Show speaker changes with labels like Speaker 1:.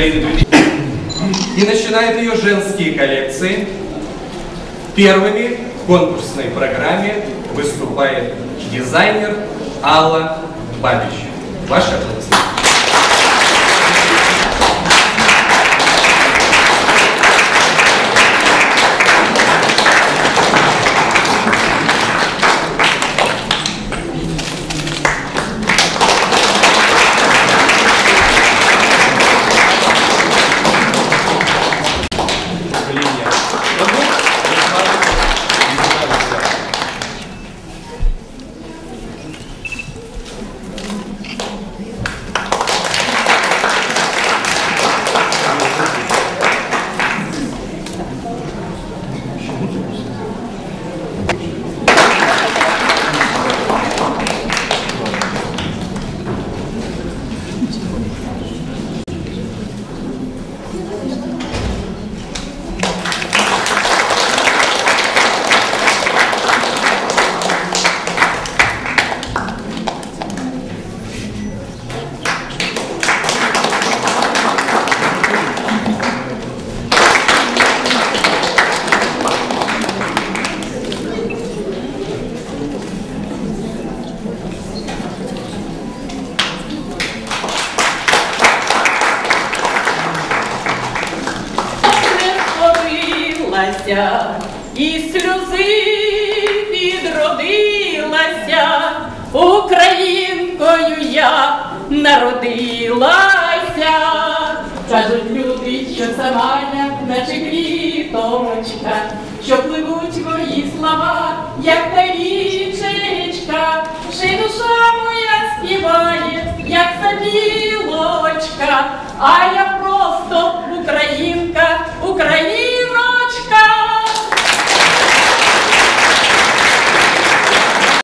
Speaker 1: Украины 2000. И начинает ее женские коллекции. Первыми в конкурсной программе выступает дизайнер Алла Бабич. Ваши
Speaker 2: Сходилася, і сльози відродилася, Українкою я народилася. Кажуть люди, що сама як наче квіточка, що пливуть мої слова, як та річечка, ще й душа моя співає, як та білочка, а я